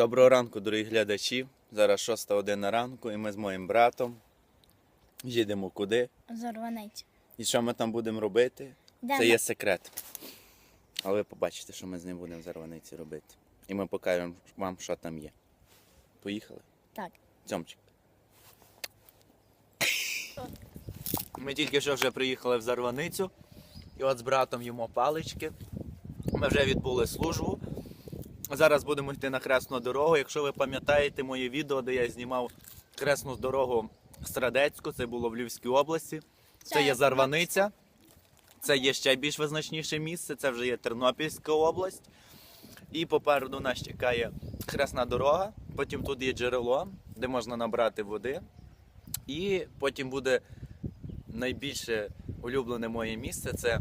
Доброго ранку, дорогі глядачі. Зараз 6 година ранку, і ми з моїм братом їдемо куди. Зорванець. І що ми там будемо робити? Де Це ми? є секрет. Але ви побачите, що ми з ним будемо в Зарваниці робити. І ми покажемо вам, що там є. Поїхали? Так. Цьомчик. Ми тільки що вже приїхали в Зарваницю. І от з братом їмо палички. Ми вже відбули службу. Зараз будемо йти на хресну дорогу. Якщо ви пам'ятаєте моє відео, де я знімав хресну дорогу Страдецьку, це було в Львівській області. Це є Зарваниця. Це є ще більш визначніше місце, це вже є Тернопільська область. І попереду нас чекає хресна дорога. Потім тут є джерело, де можна набрати води. І потім буде найбільше улюблене моє місце це Це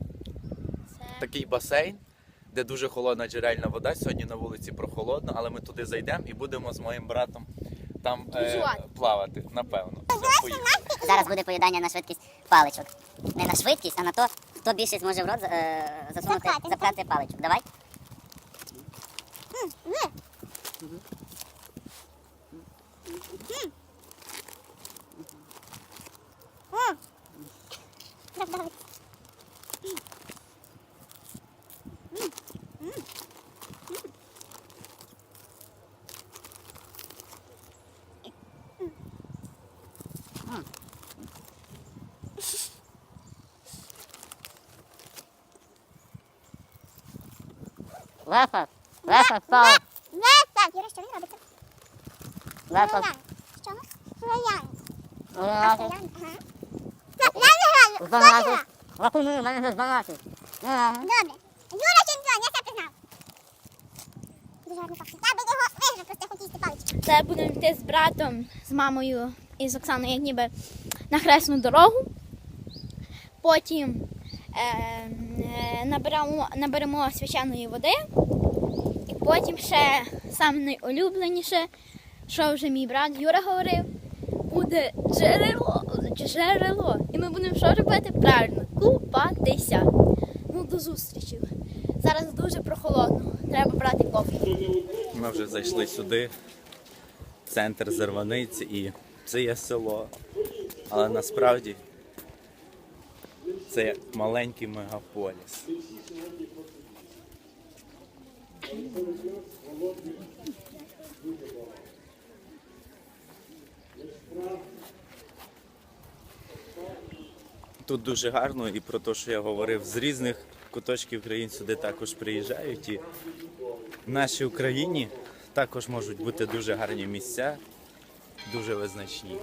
такий басейн, де дуже холодна джерельна вода. Сьогодні на вулиці прохолодно, але ми туди зайдемо і будемо з моїм братом там е, Плавати. напевно. Все, поїхали. Зараз буде поїдання на швидкість паличок. Не на швидкість, а на то, хто більше зможе в рот е, засунути, Запхати. паличок. Давай. Лефа, лефа, пал, Так, Юра, що він робиться? лефа. Що? Роян. Збагати. Ага. Збагати. Рахуй, у мене вже збагати. Добре. Юра чемпіон, я це признав. Дуже гарний факт. Я би його виграв, просто я хотів їсти палички. Це будемо йти з братом, з мамою і з Оксаною, як ніби на хресну дорогу. Потім наберемо, наберемо свяченої води. І потім ще саме найулюбленіше, що вже мій брат Юра говорив, буде джерело, джерело. І ми будемо що робити? Правильно, купатися. Ну, до зустрічі. Зараз дуже прохолодно. Треба брати кофе. Ми вже зайшли сюди, в центр Зарваниці, і це є село. Але насправді це маленький мегаполіс. Тут дуже гарно і про те, що я говорив, з різних куточків країн сюди також приїжджають. І в нашій Україні також можуть бути дуже гарні місця, дуже визначні.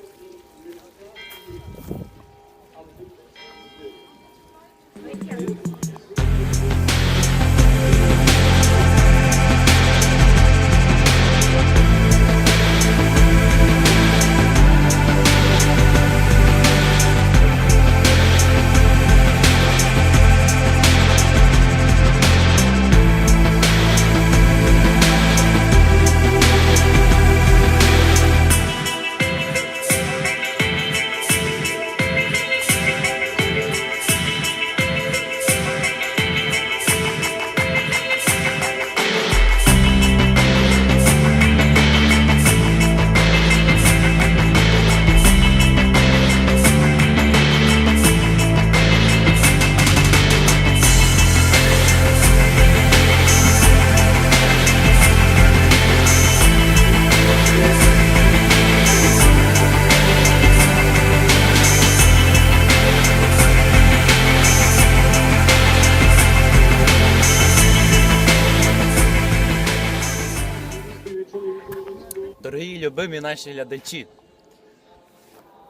Дорогі любимі наші глядачі.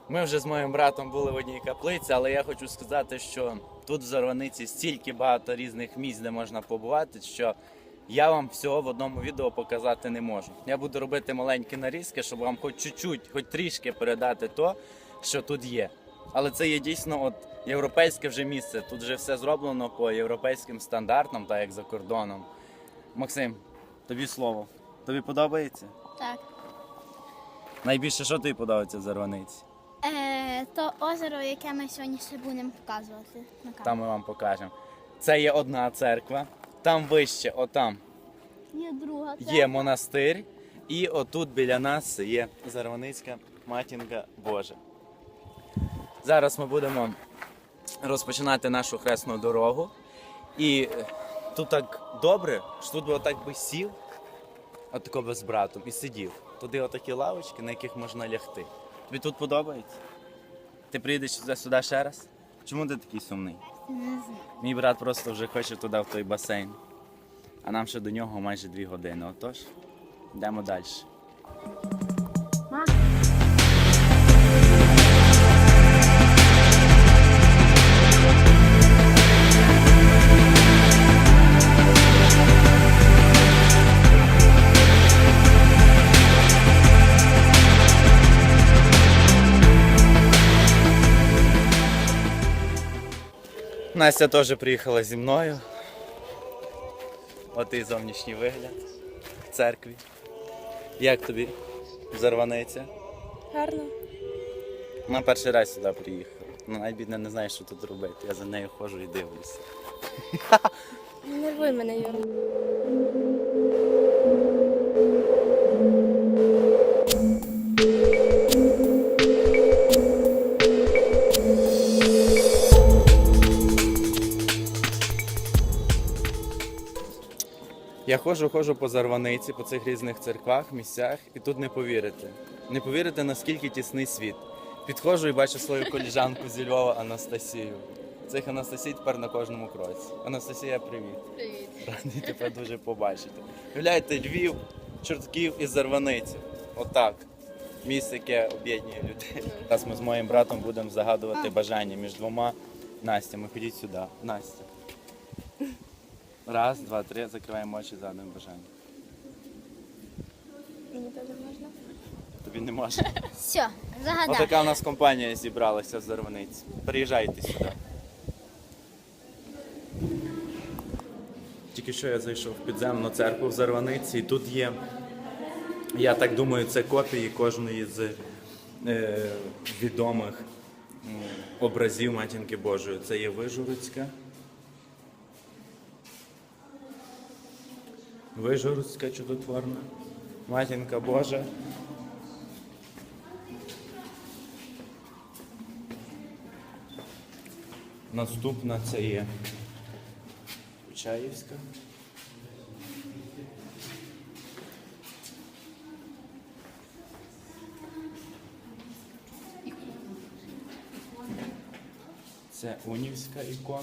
Ми вже з моїм братом були в одній каплиці, але я хочу сказати, що тут в Зарваниці стільки багато різних місць, де можна побувати, що я вам всього в одному відео показати не можу. Я буду робити маленькі нарізки, щоб вам хоч чуть-чуть, хоч трішки передати то, що тут є. Але це є дійсно от європейське вже місце. Тут вже все зроблено по європейським стандартам, так як за кордоном. Максим, тобі слово. Тобі подобається? Так. Найбільше що тобі подобається в Зарваниці? Е, то озеро, яке ми сьогодні ще будемо показувати на. Там ми вам покажемо. Це є одна церква, там вище, отам Є друга. є монастир, І отут біля нас є Зарваницька матінка Божа. Зараз ми будемо розпочинати нашу хресну дорогу. І е, тут так добре, що тут би отак би сів, отако би з братом, і сидів. Туди отакі лавочки, на яких можна лягти. Тобі тут подобається? Ти приїдеш сюди, сюди ще раз? Чому ти такий сумний? Мій брат просто вже хоче туди, в той басейн. А нам ще до нього майже дві години. Отож, йдемо далі. Настя теж приїхала зі мною. От і зовнішній вигляд в церкві. Як тобі зарванеться? Гарно. Вона перший раз сюди приїхала. Ну, навіть бідна не знає, що тут робити. Я за нею ходжу і дивлюся. Не мене, Юра. Я ходжу, ходжу по Зарваниці, по цих різних церквах, місцях, і тут не повірите. Не повірите, наскільки тісний світ. Підходжу і бачу свою коліжанку зі Львова Анастасію. Цих Анастасій тепер на кожному кроці. Анастасія, привіт. Привіт. Радий тебе дуже побачити. Уявляєте, Львів, Чортків і Зарваниця. Отак. Місце, яке об'єднує людей. Зараз ми з моїм братом будемо загадувати бажання між двома Настями. Ходіть сюди. Настя. Раз, два, три, закриваємо очі, загадуємо бажання. Мені теж можна. Тобі не можна. Все, загадав. Отака у нас компанія зібралася з Зарваниць. Приїжджайте сюди. Тільки що я зайшов в підземну церкву в Зарваниці, і тут є, я так думаю, це копії кожної з е, відомих образів Матінки Божої. Це є Вижгородська. Вижгородська чудотворна. Матінка Божа. Наступна це є Почаївська. Це Унівська ікона.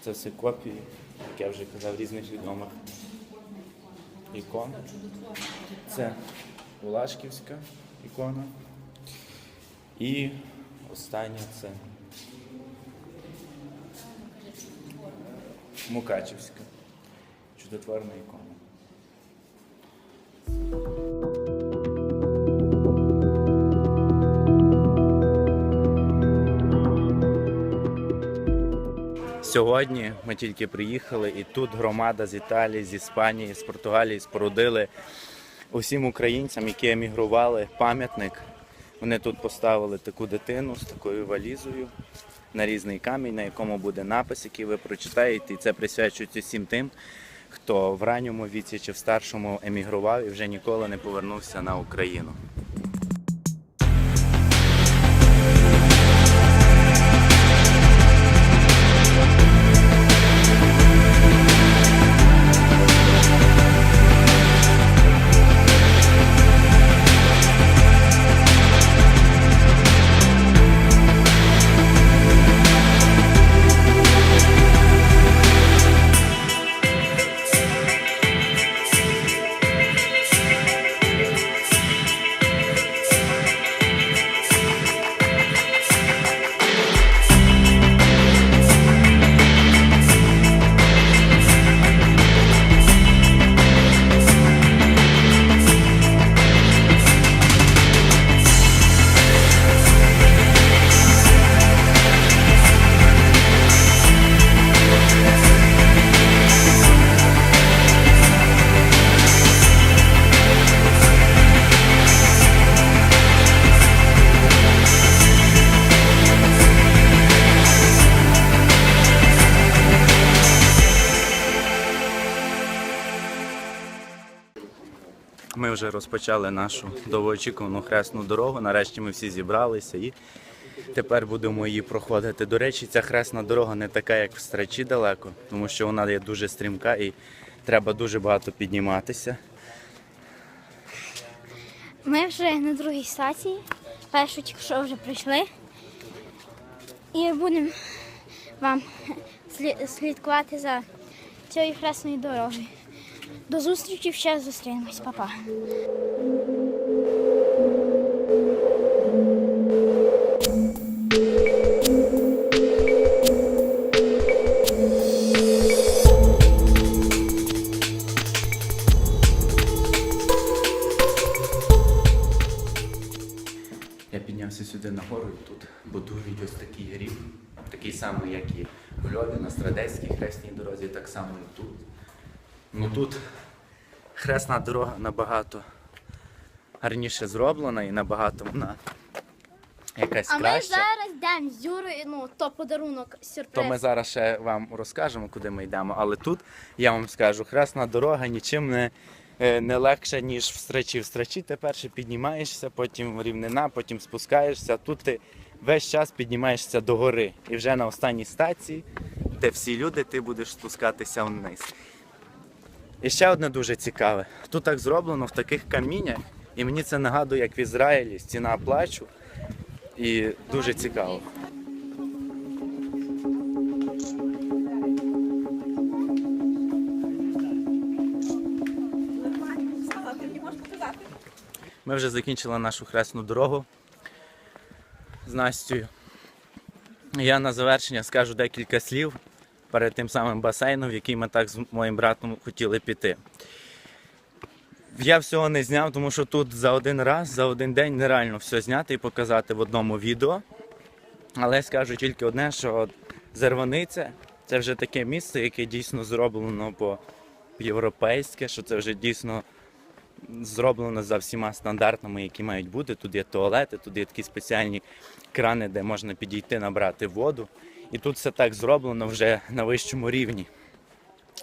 Це все копії, як я вже казав, різних відомих ікон. Це Улашківська ікона. І остання це Мукачівська. Чудотворна ікона. Сьогодні ми тільки приїхали, і тут громада з Італії, з Іспанії, з Португалії спорудили усім українцям, які емігрували, пам'ятник. Вони тут поставили таку дитину з такою валізою на різний камінь, на якому буде напис, який ви прочитаєте. І це присвячується всім тим, хто в ранньому віці чи в старшому емігрував і вже ніколи не повернувся на Україну. Вже розпочали нашу довгоочікувану хресну дорогу. Нарешті ми всі зібралися і тепер будемо її проходити. До речі, ця хресна дорога не така, як в Страчі далеко, тому що вона є дуже стрімка і треба дуже багато підніматися. Ми вже на другій стації. Першу тільки що вже прийшли. І будемо вам слідкувати за цією хресною дорогою. До зустрічі ще зустрінемось, Па-па. Я піднявся сюди нагору і тут будують ось такий рів, такий самий, як і в Львові, на Страдецькій хресній дорозі, так само і тут. Ну тут хресна дорога набагато гарніше зроблена і набагато вона якась А ми зараз йдемо з Юрою, ну, то подарунок сюрприз. То ми зараз ще вам розкажемо, куди ми йдемо. Але тут я вам скажу, хресна дорога нічим не, е, не легша, ніж в страчі. В страчі ти перше піднімаєшся, потім рівнина, потім спускаєшся. Тут ти весь час піднімаєшся до гори. І вже на останній стації, де всі люди, ти будеш спускатися вниз. І ще одне дуже цікаве. Тут так зроблено в таких каміннях, і мені це нагадує, як в Ізраїлі стіна плачу. І дуже цікаво. Ми вже закінчили нашу хресну дорогу з Настю. Я на завершення скажу декілька слів перед тим самим басейном, в який ми так з моїм братом хотіли піти. Я всього не зняв, тому що тут за один раз, за один день нереально все зняти і показати в одному відео. Але скажу тільки одне, що Зерваниця це вже таке місце, яке дійсно зроблено по європейське, що це вже дійсно зроблено за всіма стандартами, які мають бути. Тут є туалети, тут є такі спеціальні крани, де можна підійти набрати воду. І тут все так зроблено вже на вищому рівні.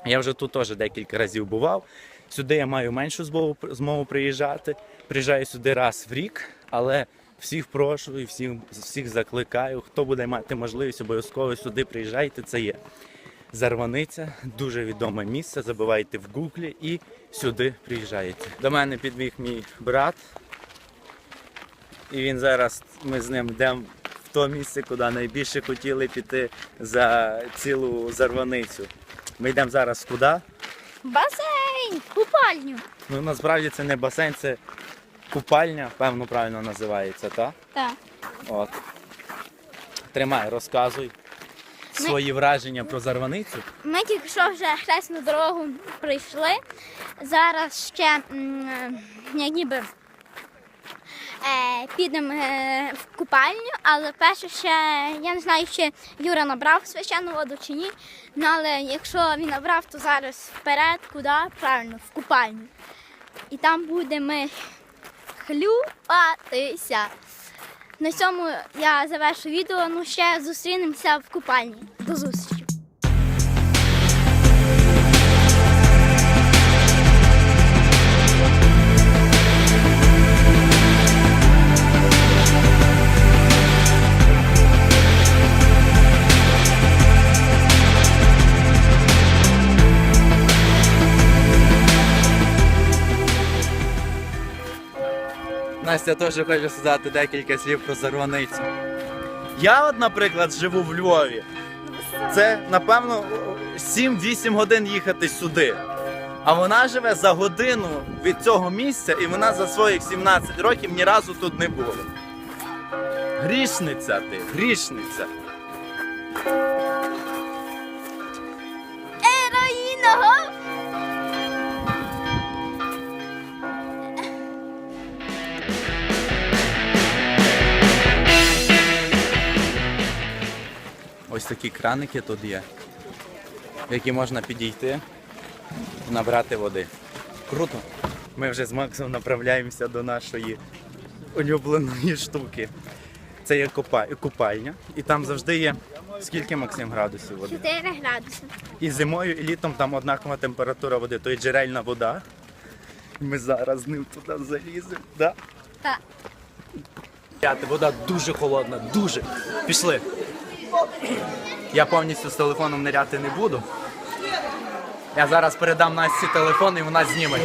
Я вже тут теж декілька разів бував. Сюди я маю меншу змогу, змогу приїжджати. Приїжджаю сюди раз в рік, але всіх прошу і всіх, всіх закликаю. Хто буде мати можливість, обов'язково сюди приїжджайте. Це є Зарваниця, дуже відоме місце. Забивайте в гуглі і сюди приїжджаєте. До мене підбіг мій брат. І він зараз ми з ним йдемо в то місце, куди найбільше хотіли піти за цілу зарваницю. Ми йдемо зараз куди? Басейн! Купальню! Ну насправді це не басейн, це купальня, певно правильно називається, так? Так. От. Тримай, розказуй свої враження про зарваницю. Ми тільки що вже хресну дорогу прийшли. Зараз ще м, е, ніби е, підемо е, в купальню, але перше ще я не знаю, чи Юра набрав священну воду чи ні. Ну, але якщо він набрав, то зараз вперед, куди? Правильно, в купальню. І там будемо хлюпатися. На цьому я завершу відео. Ну ще зустрінемося в купальні. До зустрічі. Настя теж хоче сказати декілька слів про зарваницю. Я, от, наприклад, живу в Львові. Це, напевно, 7-8 годин їхати сюди. А вона живе за годину від цього місця, і вона за своїх 17 років ні разу тут не була. Грішниця ти, грішниця. Ероїного! Ось такі краники тут є, в які можна підійти і набрати води. Круто. Ми вже з Максом направляємося до нашої улюбленої штуки. Це є купальня, і там завжди є скільки Максим градусів води. 4 градуси. І зимою, і літом там однакова температура води, то є джерельна вода. Ми зараз з ним туди заліземо, да? Так. Вода дуже холодна, дуже. Пішли. Я повністю з телефоном ниряти не буду. Я зараз передам Насті телефон і вона зніме.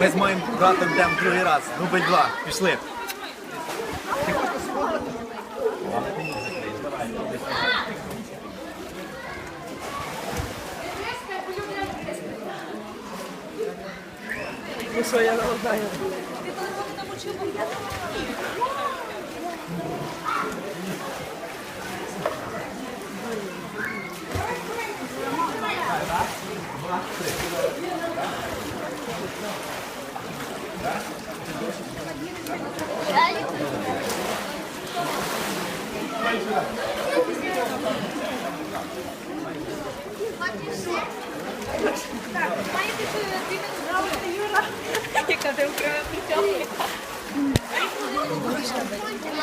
Ми з моїм братом йдемо другий раз. Дубль два. Пішли. Ну що, я знаю.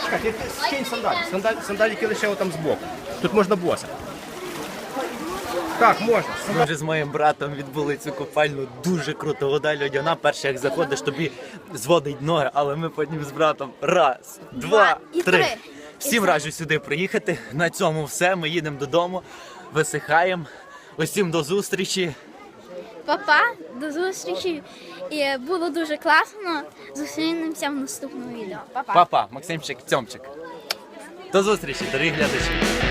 Яка ти сандалі. Сандалі, сандаліки лише отам збоку. Тут можна боса. Так, можна. Ми вже з моїм братом відбули цю купальну. Дуже круто. Вода льодяна. Перше, як заходиш, тобі зводить ноги, але ми потім з братом раз, два, і три. три. Всім раджу сюди приїхати. На цьому все. Ми їдемо додому, висихаємо. Усім до зустрічі. Папа, до зустрічі. І було дуже класно. Зустрінемося в наступному відео. Па-па. Папа, Максимчик, Тьомчик. До зустрічі, дорогі глядачі.